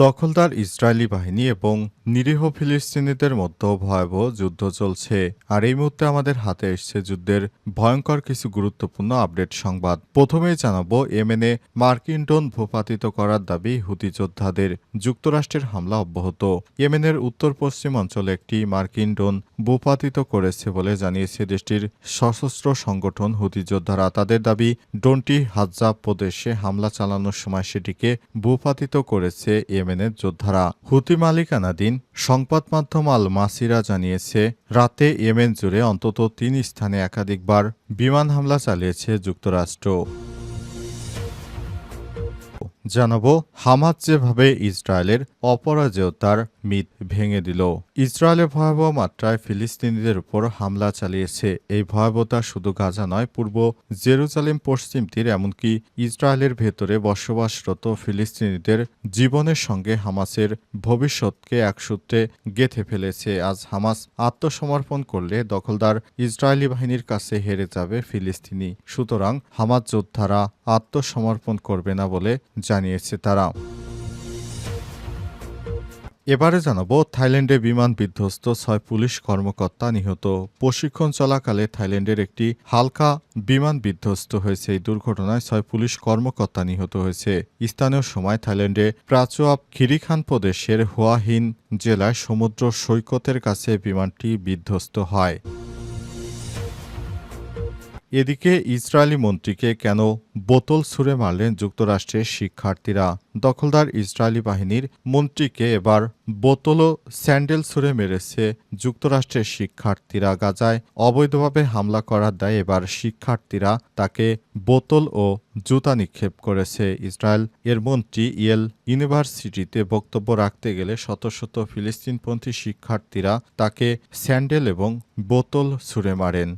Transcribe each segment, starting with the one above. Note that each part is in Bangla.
দখলদার ইসরায়েলি বাহিনী এবং নিরীহ ফিলিস্তিনিদের মধ্যে ভয়াবহ যুদ্ধ চলছে। আর এই মুহূর্তে আমাদের হাতে এসছে যুদ্ধের ভয়ঙ্কর কিছু গুরুত্বপূর্ণ আপডেট সংবাদ। প্রথমেই জানাব, ইয়েমেনে মার্কিন ড্রোন ভূপাতিত করার দাবি হুতি যোদ্ধাদের। যুক্তরাষ্ট্রের হামলা অব্যাহত। ইয়েমেনের উত্তর পশ্চিম অঞ্চলে একটি মার্কিন ড্রোন ভূপাতিত করেছে বলে জানিয়েছে দেশটির সশস্ত্র সংগঠন হুতি যোদ্ধারা। তাদের দাবি ড্রোনটি হাজ্জাব প্রদেশে হামলা চালানোর সময় সেটিকে ভূপাতিত করেছে ইয়েমেনের যোদ্ধারা হুতি মালিকানাধীন সংবাদ মাধ্যম আল মাসিরা জানিয়েছে, রাতে ইয়েমেন জুড়ে অন্তত তিন স্থানে একাধিকবার বিমান হামলা চালিয়েছে যুক্তরাষ্ট্র। জানাব হামাদ যেভাবে ইসরায়েলের অপরাজয়তার মিথ ভেঙে দিল। ইসরায়েলের ভয়াবহ মাত্রায় ফিলিস্তিনিদের উপর হামলা চালিয়েছে। এই ভয়াবহতা শুধু গাজা নয়, পূর্ব জেরুজালেম পশ্চিম তীর, এমনকি ইসরায়েলের ভেতরে বসবাসরত ফিলিস্তিনিদের জীবনের সঙ্গে হামাসের ভবিষ্যৎকে একসূত্রে গেঁথে ফেলেছে। আজ হামাস আত্মসমর্পণ করলে দখলদার ইসরায়েলি বাহিনীর কাছে হেরে যাবে ফিলিস্তিনি। সুতরাং হামাজ যোদ্ধারা আত্মসমর্পণ করবে না বলে জানিয়েছে। তারা এবারে জানাব, থাইল্যান্ডে বিমান বিধ্বস্ত ছয় পুলিশ কর্মকর্তা নিহত। প্রশিক্ষণ চলাকালে থাইল্যান্ডের একটি হালকা বিমান বিধ্বস্ত হয়েছে। এই দুর্ঘটনায় ছয় পুলিশ কর্মকর্তা নিহত হয়েছে। স্থানীয় সময় থাইল্যান্ডে প্রাচুয়াপ খিরিখান প্রদেশের হুয়াহিন জেলায় সমুদ্র সৈকতের কাছে বিমানটি বিধ্বস্ত হয়। এদিকে ইসরায়েলি মন্ত্রীকে কেন বোতল ছুঁড়ে মারলেন যুক্তরাষ্ট্রের শিক্ষার্থীরা? দখলদার ইসরায়েলি বাহিনীর মন্ত্রীকে এবার বোতল ও স্যান্ডেল ছুঁড়ে মেরেছে যুক্তরাষ্ট্রের শিক্ষার্থীরা। গাজায় অবৈধভাবে হামলা করার দায়ে এবার শিক্ষার্থীরা তাকে বোতল ও জুতা নিক্ষেপ করেছে। ইসরায়েল এর মন্ত্রী ইয়েল ইউনিভার্সিটিতে বক্তব্য রাখতে গেলে শত শত ফিলিস্তিনপন্থী শিক্ষার্থীরা তাকে স্যান্ডেল এবং বোতল ছুঁড়ে মারেন।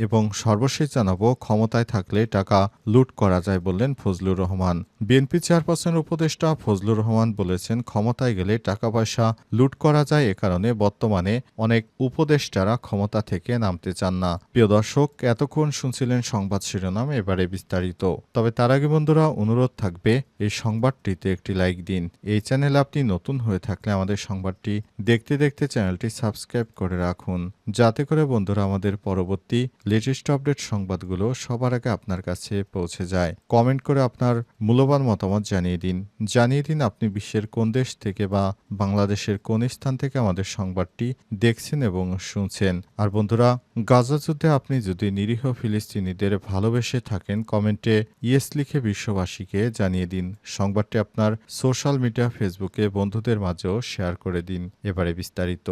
এবং সর্বশেষ জানাব, ক্ষমতায় থাকলে টাকা লুট করা যায় বললেন ফজলুর রহমান। বিএনপি চেয়ারপারসনের উপদেষ্টা ফজলুর রহমান বলেছেন, ক্ষমতায় গেলে টাকা পয়সা লুট করা যায় এ কারণে বর্তমানে অনেক উপদেষ্টারা ক্ষমতা থেকে নামতে চান না। প্রিয় দর্শক, এতক্ষণ শুনছিলেন সংবাদ শিরোনাম, এবারে বিস্তারিত। তবে তার আগে বন্ধুরা, অনুরোধ থাকবে, এই সংবাদটিতে একটি লাইক দিন। এই চ্যানেল আপনি নতুন হয়ে থাকলে আমাদের সংবাদটি দেখতে দেখতে চ্যানেলটি সাবস্ক্রাইব করে রাখুন। যাতে করে বন্ধুরা আমাদের পরবর্তী লেটেস্ট আপডেট সংবাদগুলো সবার আগে আপনার কাছে পৌঁছে যায়। কমেন্ট করে আপনার মূল্যবান মতামত জানিয়ে দিন। জানিয়ে দিন আপনি বিশ্বের কোন দেশ থেকে বা বাংলাদেশের কোন স্থান থেকে আমাদের সংবাদটি দেখছেন এবং শুনছেন। আর বন্ধুরা, গাজা যুদ্ধে আপনি যদি নিরীহ ফিলিস্তিনিদের ভালোবেসে থাকেন, কমেন্টে ইয়েস লিখে বিশ্ববাসীকে জানিয়ে দিন। সংবাদটি আপনার সোশ্যাল মিডিয়া, ফেসবুকে বন্ধুদের মাঝেও শেয়ার করে দিন। এবারে বিস্তারিত।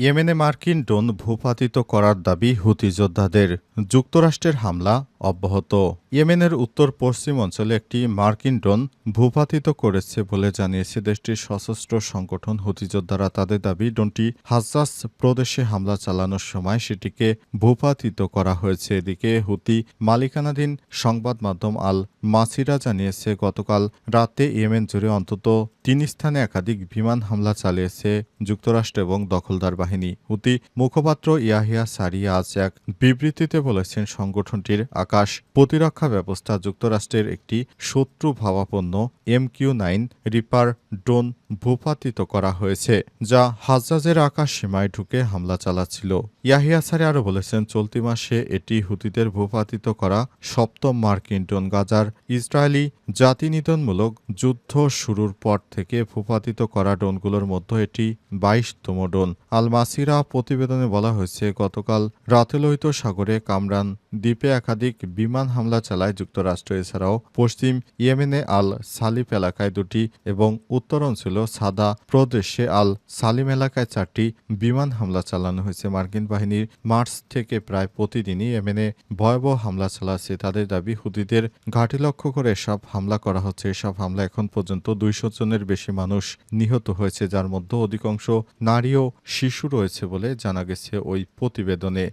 ইয়েমেনে মার্কিন ড্রোন ভূপাতিত করার দাবি হুতি যোদ্ধাদের। যুক্তরাষ্ট্রের হামলা অব্যাহত। ইয়েমেনের উত্তর পশ্চিম অঞ্চলে একটি মার্কিন ড্রোন ভূপাতিত করেছে বলে জানিয়েছে দেশটির সশস্ত্র সংগঠন হুতি যোদ্ধারা। তাদের দাবি, ড্রোনটি হাজাস প্রদেশে হামলা চালানোর সময় সেটিকে ভূপাতিত করা হয়েছে। এদিকে হুতি মালিকানাধীন সংবাদ মাধ্যম আল মাসিরা জানিয়েছে, গতকাল রাতে ইয়েমেন জুড়ে অন্তত তিন স্থানে একাধিক বিমান হামলা চালিয়েছে যুক্তরাষ্ট্র এবং দখলদার বাহিনী। হুতি মুখপাত্র ইয়াহিয়া সারি আজ এক বিবৃতিতে বলেছেন সংগঠনটির আকাশ প্রতিরক্ষা ব্যবস্থা যুক্তরাষ্ট্রের একটি শত্রু ভাবাপন্ন M Q nine Reaper drone ভূপাতিত করা হয়েছে, যা হাজাজের আকাশ সীমায় ঢুকে হামলা চালাচ্ছিল। ইয়াহিয়া সারে আরও বলেছেন, চলতি মাসে এটি হুতিদের ভূপাতিত করা সপ্তম মার্কিন ড্রোন গাজার ইসরায়েলি জাতিনিধনমূলক যুদ্ধ শুরুর পর থেকে ভূপাতিত করা ড্রোনগুলোর মধ্যে এটি বাইশতম ড্রোন। আল মাসিরা প্রতিবেদনে বলা হয়েছে, গতকাল রাতে লোহিত সাগরে কামরান দ্বীপে একাধিক বিমান হামলা চালায় যুক্তরাষ্ট্র, এছাড়াও পশ্চিম ইয়েমেনে আল সালিফ এলাকায় দুটি এবং উত্তর অঞ্চল সাদা প্রদেশে আল সালিম এলাকায় চারটি বিমান হামলা চালানো হয়েছে। মার্কিন বাহিনীর মার্চ থেকে প্রায় প্রতিদিনই ইয়েমেনে ভয়াবহ হামলা চালাচ্ছে। তাদের দাবি, হুদিদের ঘাঁটি লক্ষ্য করে এসব হামলা করা হচ্ছে। এসব হামলা এখন পর্যন্ত দুইশো জনের বেশি মানুষ নিহত হয়েছে, যার মধ্যে অধিকাংশ নারী ও শিশু রয়েছে বলে জানা গেছে ওই প্রতিবেদনে।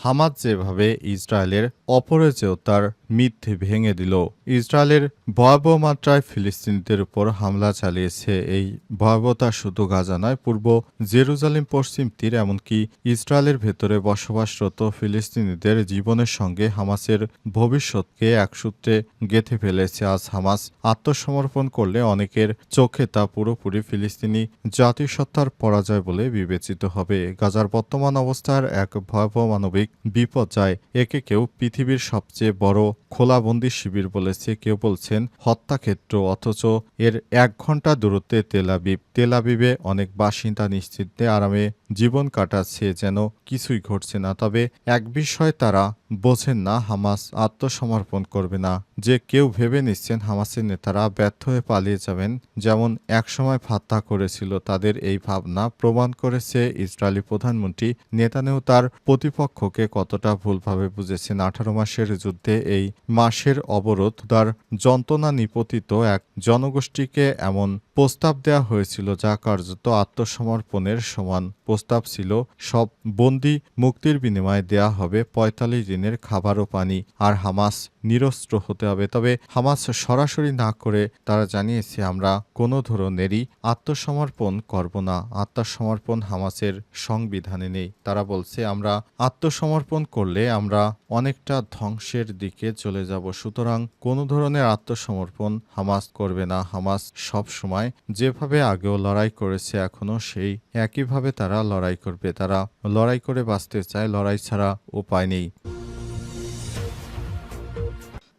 হামাদ যেভাবে ইসরায়েলের অপরাজেয় তার মিথ্যে ভেঙে দিল। ইসরায়েলের ভয়াবহ মাত্রায় ফিলিস্তিনিদের উপর হামলা চালিয়েছে এই ভয়াবহতা শুধু গাজা নয়, পূর্ব জেরুজালেম, পশ্চিম তীর, এমনকি ইসরায়েলের ভেতরে বসবাসরত ফিলিস্তিনিদের জীবনের সঙ্গে হামাসের ভবিষ্যৎকে একসূত্রে গেঁথে ফেলেছে। আজ হামাস আত্মসমর্পণ করলে অনেকের চোখে তা পুরোপুরি ফিলিস্তিনি জাতিসত্তার পরাজয় বলে বিবেচিত হবে। গাজার বর্তমান অবস্থার এক ভয়াবহ মানবিক বিপর্যয় একে কেউ পৃথিবীর সবচেয়ে বড় খোলাবন্দি শিবির বলেছে। কেউ বলছেন, হত্যাক্ষেত্র, অথচ এর এক ঘণ্টা দূরত্বে তেলাবিব তেলাবিবে অনেক বাসিন্দা নিশ্চিন্তে আরামে জীবন কাটাচ্ছে, যেন কিছুই ঘটছে না। তবে এক বিষয় তারা বোঝেন না হামাস আত্মসমর্পণ করবে না। যে কেউ ভেবে নিচ্ছেন হামাসের নেতারা ব্যর্থ হয়ে পালিয়ে যাবেন, যেমন একসময় ফাত্তা করেছিল তাদের এই ভাবনা প্রমাণ করেছে ইসরায়েলি প্রধানমন্ত্রী নেতানেও তার প্রতিপক্ষকে কতটা ভুলভাবে বুঝেছেন। আঠারো মাসের যুদ্ধে এই মাসের অবরোধ তার যন্ত্রণা নিপতিত এক জনগোষ্ঠীকে এমন প্রস্তাব দেওয়া হয়েছিল যা কার্যত আত্মসমর্পণের সমান প্রস্তাব ছিল। সব বন্দি মুক্তির বিনিময়ে দেয়া হবে পঁয়তাল্লিশ দিনের খাবার ও পানি আর হামাস নিরস্ত্র হতে হবে। তবে হামাস সরাসরি না করে তারা জানিয়েছে, আমরা কোনো ধরনেরই আত্মসমর্পণ করব না। আত্মসমর্পণ হামাসের সংবিধানে নেই। তারা বলছে, আমরা আত্মসমর্পণ করলে আমরা অনেকটা ধ্বংসের দিকে চলে যাব। সুতরাং কোনো ধরনের আত্মসমর্পণ হামাস করবে না। হামাস সব সময় যেভাবে আগেও লড়াই করেছে এখনও সেই একইভাবে তারা লড়াই করবে। তারা লড়াই করে বাঁচতে চায়, লড়াই ছাড়া উপায় নেই।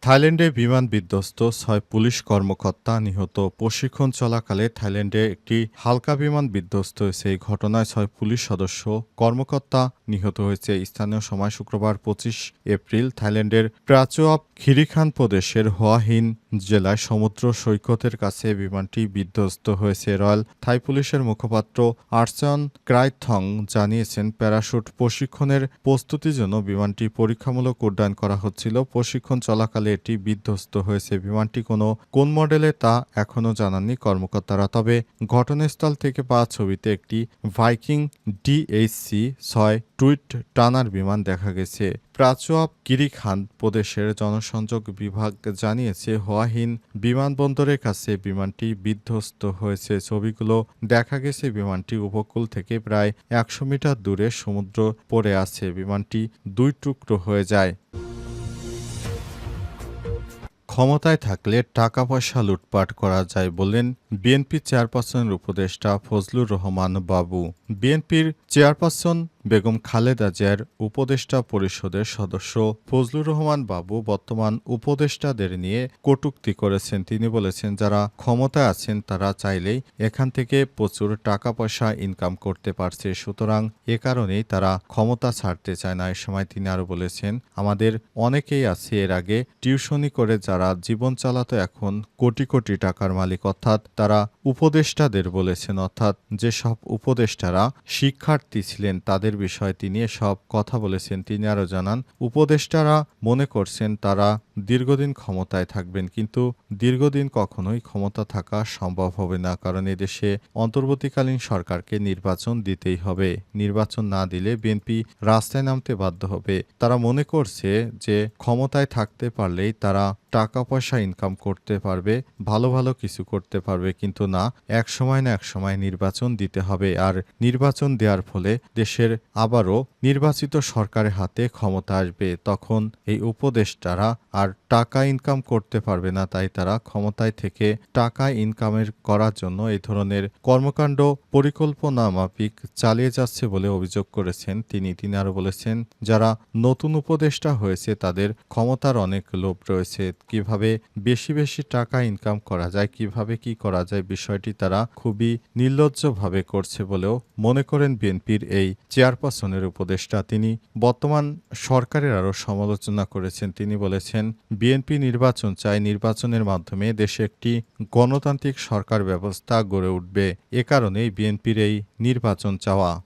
থাইল্যান্ডে বিমান বিধ্বস্ত ছয় পুলিশ কর্মকর্তা নিহত। প্রশিক্ষণ চলাকালে থাইল্যান্ডে একটি হালকা বিমান বিধ্বস্ত হয়েছে। এই ঘটনায় ছয় পুলিশ সদস্য, কর্মকর্তা নিহত হয়েছে। স্থানীয় সময় শুক্রবার পঁচিশ এপ্রিল থাইল্যান্ডের প্রাচুয়াপ খিরিখান প্রদেশের হোয়াহিন জেলায় সমুদ্র সৈকতের কাছে বিমানটি বিধ্বস্ত হয়েছে। রয়্যাল থাই পুলিশের মুখপাত্র আর্চন ক্রাইথং জানিয়েছেন, প্যারাশুট প্রশিক্ষণের প্রস্তুতির জন্য বিমানটি পরীক্ষামূলক উড্ডয়ন করা হচ্ছিল। প্রশিক্ষণ চলাকালে এটি বিধ্বস্ত হয়েছে। বিমানটি কোনো কোন মডেলে তা এখনও জানাননি কর্মকর্তারা, তবে ঘটনাস্থল থেকে পাওয়া ছবিতে একটি ভাইকিং ডিএইচসি ছয় টুইট টানার বিমান দেখা গেছে। প্রাচুয়াপ কিরিখান প্রদেশের জনসংযোগ বিভাগ জানিয়েছে হোয়াহিন বিমানবন্দরের কাছে বিমানটি বিধ্বস্ত হয়েছে। ছবিগুলো দেখা গেছে, বিমানটি উপকূল থেকে প্রায় একশো মিটার দূরে সমুদ্র পড়ে আছে। বিমানটি দুই টুকরো হয়ে যায়। ক্ষমতায় থাকলে টাকা পয়সা লুটপাট করা যায় বললেন বিএনপি চেয়ারপারসনের উপদেষ্টা ফজলুর রহমান বাবু। বিএনপির চেয়ারপারসন বেগম খালেদা জিয়ার উপদেষ্টা পরিষদের সদস্য ফজলুর রহমান বাবু বর্তমান উপদেষ্টাদের নিয়ে কটুক্তি করেছেন। তিনি বলেছেন, যারা ক্ষমতায় আছেন, তারা চাইলেই এখান থেকে প্রচুর টাকা পয়সা ইনকাম করতে পারছে। সুতরাং এ কারণেই তারা ক্ষমতা ছাড়তে চায় না। এ সময় তিনি আরও বলেছেন, আমাদের অনেকেই আছে, এর আগে টিউশনি করে যারা জীবন চালাতো, এখন কোটি কোটি টাকার মালিক। অর্থাৎ তারা উপদেষ্টাদের বলেছেন, অর্থাৎ যেসব উপদেষ্টারা শিক্ষার্থী ছিলেন, তাদের বিষয়ে তিনি সব কথা বলেছেন। তিনি আরও জানান, উপদেষ্টারা মনে করছেন তারা দীর্ঘদিন ক্ষমতায় থাকবেন, কিন্তু দীর্ঘদিন কখনোই ক্ষমতা থাকা সম্ভব হবে না, কারণ এদেশে অন্তর্বর্তীকালীন সরকারকে নির্বাচন দিতেই হবে। নির্বাচন না দিলে বিএনপি রাস্তায় নামতে বাধ্য হবে। তারা মনে করছে যে ক্ষমতায় থাকতে পারলেই তারা টাকা পয়সা ইনকাম করতে পারবে, ভালো ভালো কিছু করতে পারবে, কিন্তু না এক সময় না এক সময় নির্বাচন দিতে হবে। আর নির্বাচন দেওয়ার ফলে দেশের আবারও নির্বাচিত সরকারের হাতে ক্ষমতা আসবে। তখন এই উপদেষ্টারা আর টাকা ইনকাম করতে পারবে না, তাই তারা ক্ষমতায় থেকে টাকা ইনকামের করার জন্য এই ধরনের কর্মকাণ্ড পরিকল্পনা মাফিক চালিয়ে যাচ্ছে বলে অভিযোগ করেছেন তিনি। তিনি আরও বলেছেন, যারা নতুন উপদেষ্টা হয়েছে তাদের ক্ষমতার অনেক লোভ রয়েছে। কীভাবে বেশি বেশি টাকা ইনকাম করা যায়, কীভাবে কি করা যায় বিষয়টি তারা খুবই নির্লজ্জভাবে করছে বলেও মনে করেন বিএনপির এই চেয়ারপারসনের উপদেষ্টা। তিনি বর্তমান সরকারের আরও সমালোচনা করেছেন। তিনি বলেছেন, বিএনপি নির্বাচন চায় নির্বাচনের মাধ্যমে দেশে একটি গণতান্ত্রিক সরকার ব্যবস্থা গড়ে উঠবে। এ কারণেই বিএনপির এই নির্বাচন চাওয়া।